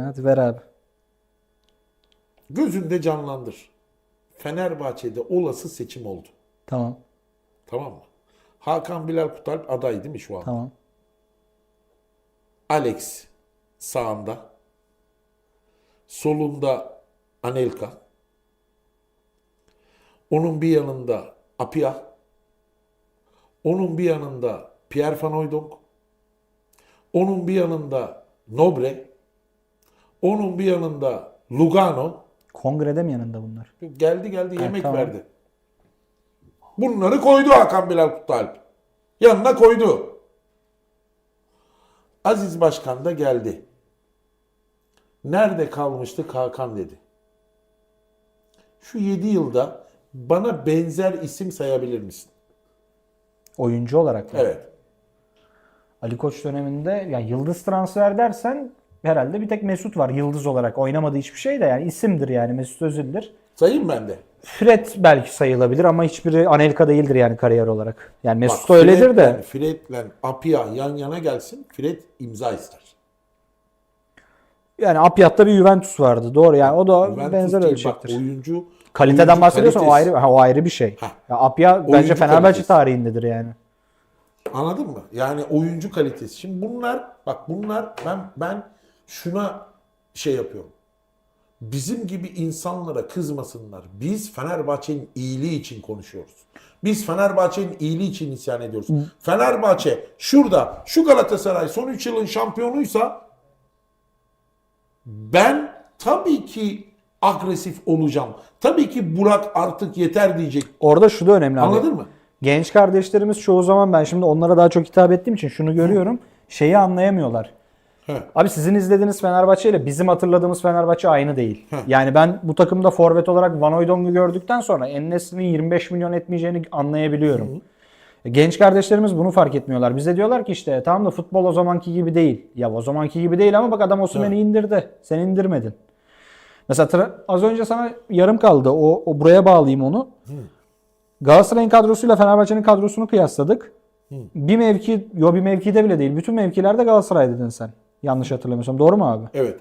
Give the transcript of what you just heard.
Hadi ver abi. Gözünde canlandır. Fenerbahçe'de olası seçim oldu. Tamam. Tamam mı? Hakan Bilal Kutalp aday değil mi şu an? Tamam. Alex sağında. Solunda Anelka. Onun bir yanında Apia. Onun bir yanında Pierre Van Hooijdonk. Onun bir yanında Nobre. Onun bir yanında Lugano. Kongrede mi yanında bunlar? Geldi geldi yemek tamam. verdi. Bunları koydu Hakan Bilal Kutalp. Yanına koydu. Aziz Başkan da geldi. Nerede kalmıştık Hakan dedi. Şu 7 yılda bana benzer isim sayabilir misin? Oyuncu olarak. mı? Evet. Ali Koç döneminde yani yıldız transfer dersen herhalde bir tek Mesut var yıldız olarak. Oynamadı hiçbir şey de yani isimdir yani Mesut Özil'dir. Sayayım ben de. Fred belki sayılabilir ama hiçbiri Anelka değildir yani kariyer olarak. Yani Mesut Bak, öyledir de. Fred'le- Fred'le Apia yan yana gelsin. Fred imza ister. Yani Apyat'ta bir Juventus vardı. Doğru yani o da Juventus benzer değil, bak, oyuncu, Kaliteden oyuncu bahsediyorsan o kalitesi. ayrı ha, o ayrı bir şey. Heh. Ya bence Oyuncu Fenerbahçe kalitesi. tarihindedir yani. Anladın mı? Yani oyuncu kalitesi. Şimdi bunlar bak bunlar ben ben şuna şey yapıyorum. Bizim gibi insanlara kızmasınlar. Biz Fenerbahçe'nin iyiliği için konuşuyoruz. Biz Fenerbahçe'nin iyiliği için isyan ediyoruz. Fenerbahçe şurada şu Galatasaray son 3 yılın şampiyonuysa ben tabii ki agresif olacağım. Tabii ki Burak artık yeter diyecek. Orada şu da önemli abi. Anladın mı? Genç kardeşlerimiz çoğu zaman ben şimdi onlara daha çok hitap ettiğim için şunu görüyorum. Şeyi anlayamıyorlar. He. Abi sizin izlediğiniz Fenerbahçe ile bizim hatırladığımız Fenerbahçe aynı değil. Yani ben bu takımda forvet olarak Van Hooydonk'u gördükten sonra Enes'in 25 milyon etmeyeceğini anlayabiliyorum. Genç kardeşlerimiz bunu fark etmiyorlar. Bize diyorlar ki işte tamam da futbol o zamanki gibi değil. Ya o zamanki gibi değil ama bak adam Osimhen'i indirdi. Sen indirmedin. Mesela az önce sana yarım kaldı. O, o buraya bağlayayım onu. Galatasaray'ın kadrosuyla Fenerbahçe'nin kadrosunu kıyasladık. Bir mevki, yo bir mevkide bile değil. Bütün mevkilerde Galatasaray dedin sen. Yanlış hatırlamıyorsam. Doğru mu abi? Evet.